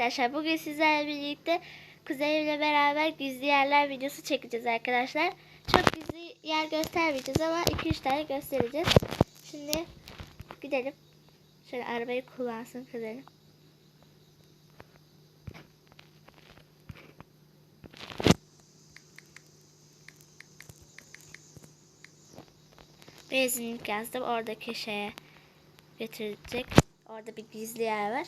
arkadaşlar. Bugün sizlerle birlikte Kuzey ile beraber gizli yerler videosu çekeceğiz arkadaşlar. Çok gizli yer göstermeyeceğiz ama 2-3 tane göstereceğiz. Şimdi gidelim. Şöyle arabayı kullansın kuzenim. Benzinlik yazdım. Oradaki şeye götürecek. Orada bir gizli yer var.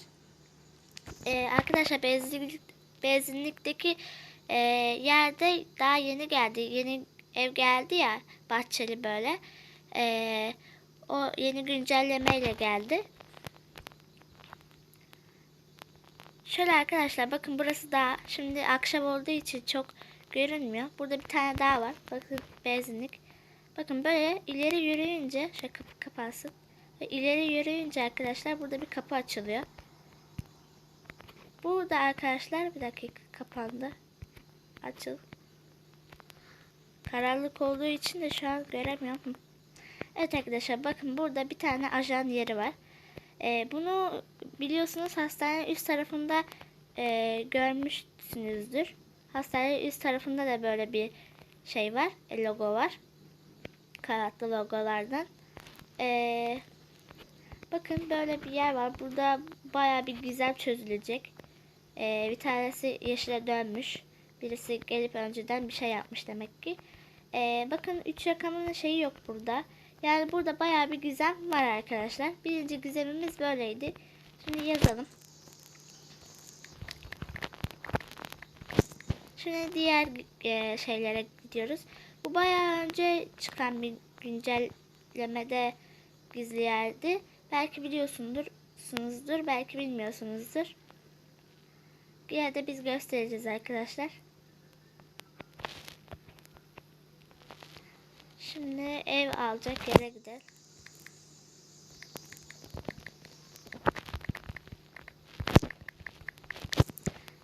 Ee, arkadaşlar benzinlik, benzinlikteki e, yerde daha yeni geldi. Yeni ev geldi ya bahçeli böyle. Ee, o yeni güncellemeyle geldi. Şöyle arkadaşlar bakın burası daha şimdi akşam olduğu için çok görünmüyor. Burada bir tane daha var. Bakın benzinlik. Bakın böyle ileri yürüyünce şöyle kapı kapansın. Ve ileri yürüyünce arkadaşlar burada bir kapı açılıyor. Burada arkadaşlar bir dakika kapandı. Açıl. Karanlık olduğu için de şu an göremiyorum. Evet arkadaşlar bakın burada bir tane ajan yeri var. Ee, bunu biliyorsunuz hastanenin üst tarafında e, görmüşsünüzdür. Hastanenin üst tarafında da böyle bir şey var. E, logo var. Kanatlı logolardan. Ee, bakın böyle bir yer var. Burada baya bir gizem çözülecek. Ee, bir tanesi yeşile dönmüş. Birisi gelip önceden bir şey yapmış demek ki. Ee, bakın 3 rakamının şeyi yok burada. Yani burada baya bir gizem var arkadaşlar. Birinci gizemimiz böyleydi. Şimdi yazalım. Şimdi diğer e, şeylere gidiyoruz. Bu bayağı önce çıkan bir güncellemede gizli yerdi. Belki biliyorsundur, sunuzdur, belki bilmiyorsunuzdur. Bir yerde biz göstereceğiz arkadaşlar. Şimdi ev alacak yere gidelim.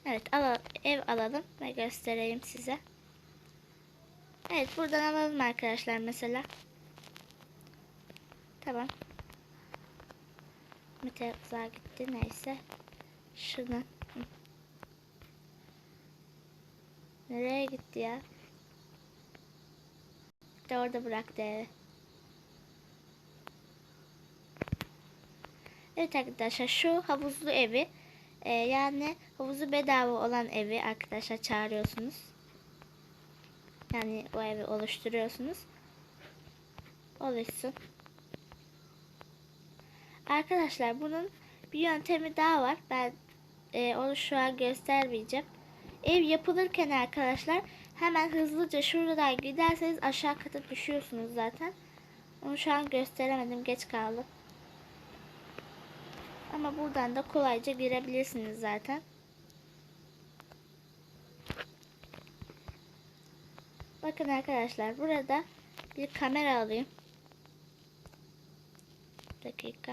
Evet al ev alalım ve göstereyim size. Evet buradan alalım arkadaşlar mesela. Tamam. Mete uzağa gitti neyse. Şunu. Nereye gitti ya? De orada bıraktı evi. Evet arkadaşlar şu havuzlu evi e, yani havuzu bedava olan evi arkadaşlar çağırıyorsunuz. Yani o evi oluşturuyorsunuz. Oluşsun. Arkadaşlar bunun bir yöntemi daha var. Ben e, onu şu an göstermeyeceğim. Ev yapılırken arkadaşlar hemen hızlıca şuradan giderseniz aşağı kata düşüyorsunuz zaten. Onu şu an gösteremedim. Geç kaldım. Ama buradan da kolayca girebilirsiniz zaten. Bakın arkadaşlar burada bir kamera alayım. Dakika.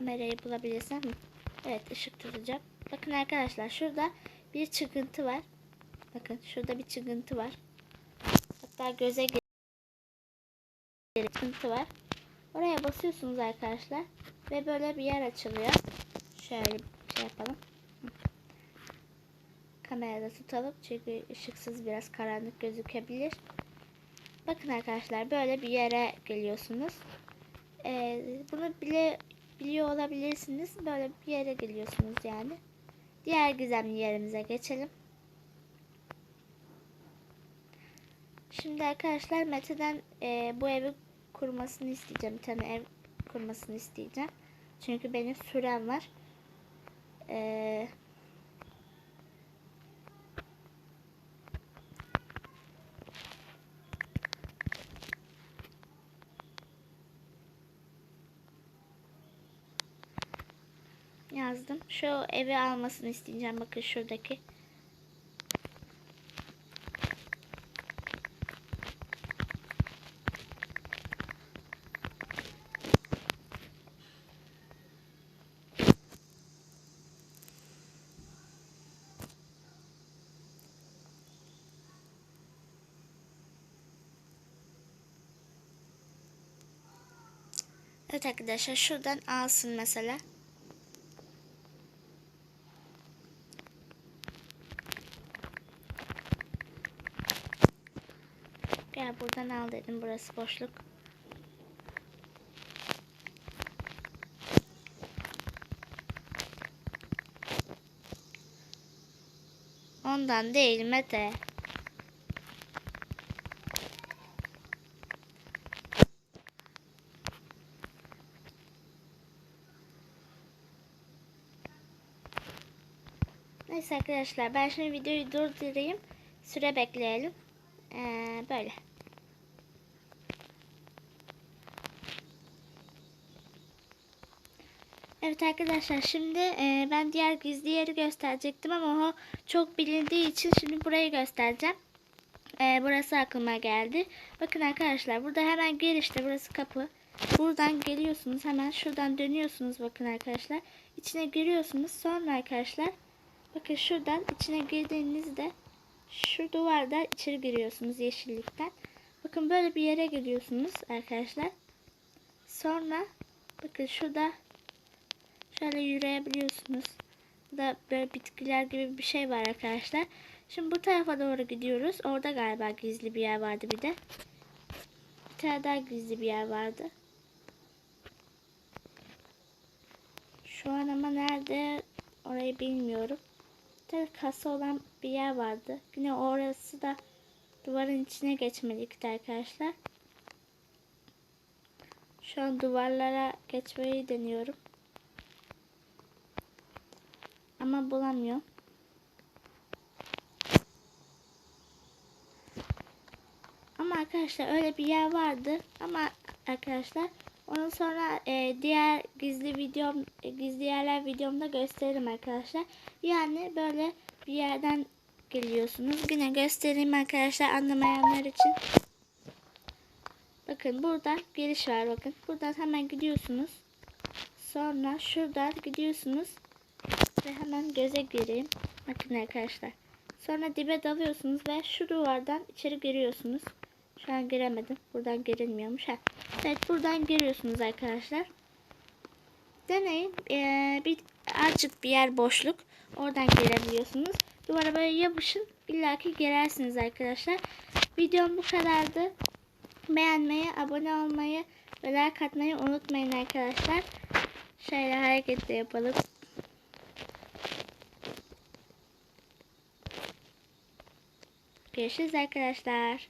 Kamerayı bulabilirsem. Evet ışık tutacağım. Bakın arkadaşlar şurada bir çıkıntı var. Bakın şurada bir çıkıntı var. Hatta göze çıkıntı var. Oraya basıyorsunuz arkadaşlar. Ve böyle bir yer açılıyor. Şöyle şey yapalım. Kamerada tutalım. Çünkü ışıksız biraz karanlık gözükebilir. Bakın arkadaşlar böyle bir yere geliyorsunuz. Ee, bunu bile biliyor olabilirsiniz. Böyle bir yere geliyorsunuz yani. Diğer gizemli yerimize geçelim. Şimdi arkadaşlar Mete'den e, bu evi kurmasını isteyeceğim. Bir tane ev kurmasını isteyeceğim. Çünkü benim sürem var. Eee yazdım. Şu evi almasını isteyeceğim. Bakın şuradaki. Evet arkadaşlar şuradan alsın mesela. Dedim burası boşluk. Ondan değil Mete. Neyse arkadaşlar ben şimdi videoyu durdurayım. Süre bekleyelim. Ee, böyle. Evet arkadaşlar şimdi e, ben diğer gizli yeri gösterecektim ama o çok bilindiği için şimdi burayı göstereceğim. E, burası aklıma geldi. Bakın arkadaşlar burada hemen girişte burası kapı. Buradan geliyorsunuz hemen şuradan dönüyorsunuz bakın arkadaşlar. İçine giriyorsunuz sonra arkadaşlar bakın şuradan içine girdiğinizde şu duvarda içeri giriyorsunuz yeşillikten. Bakın böyle bir yere giriyorsunuz arkadaşlar. Sonra bakın şurada şöyle yürüyebiliyorsunuz. Burada böyle bitkiler gibi bir şey var arkadaşlar. Şimdi bu tarafa doğru gidiyoruz. Orada galiba gizli bir yer vardı bir de. Bir tane daha gizli bir yer vardı. Şu an ama nerede orayı bilmiyorum. Bir tane kasa olan bir yer vardı. Yine orası da duvarın içine geçmelikti arkadaşlar. Şu an duvarlara geçmeyi deniyorum. Ama bulamıyorum. Ama arkadaşlar öyle bir yer vardı. Ama arkadaşlar onu sonra e, diğer gizli videom, e, gizli yerler videomda gösteririm arkadaşlar. Yani böyle bir yerden geliyorsunuz. Yine göstereyim arkadaşlar anlamayanlar için. Bakın burada giriş var bakın. Buradan hemen gidiyorsunuz. Sonra şuradan gidiyorsunuz. Ve hemen göze gireyim. Bakın arkadaşlar. Sonra dibe dalıyorsunuz ve şu duvardan içeri giriyorsunuz. Şu an giremedim. Buradan girilmiyormuş. Ha. Evet buradan giriyorsunuz arkadaşlar. Deneyin. Ee, bir azıcık bir yer boşluk. Oradan girebiliyorsunuz. Duvara böyle yapışın. İlla ki girersiniz arkadaşlar. Videom bu kadardı. Beğenmeyi, abone olmayı ve like atmayı unutmayın arkadaşlar. Şöyle hareket de yapalım. Görüşürüz arkadaşlar.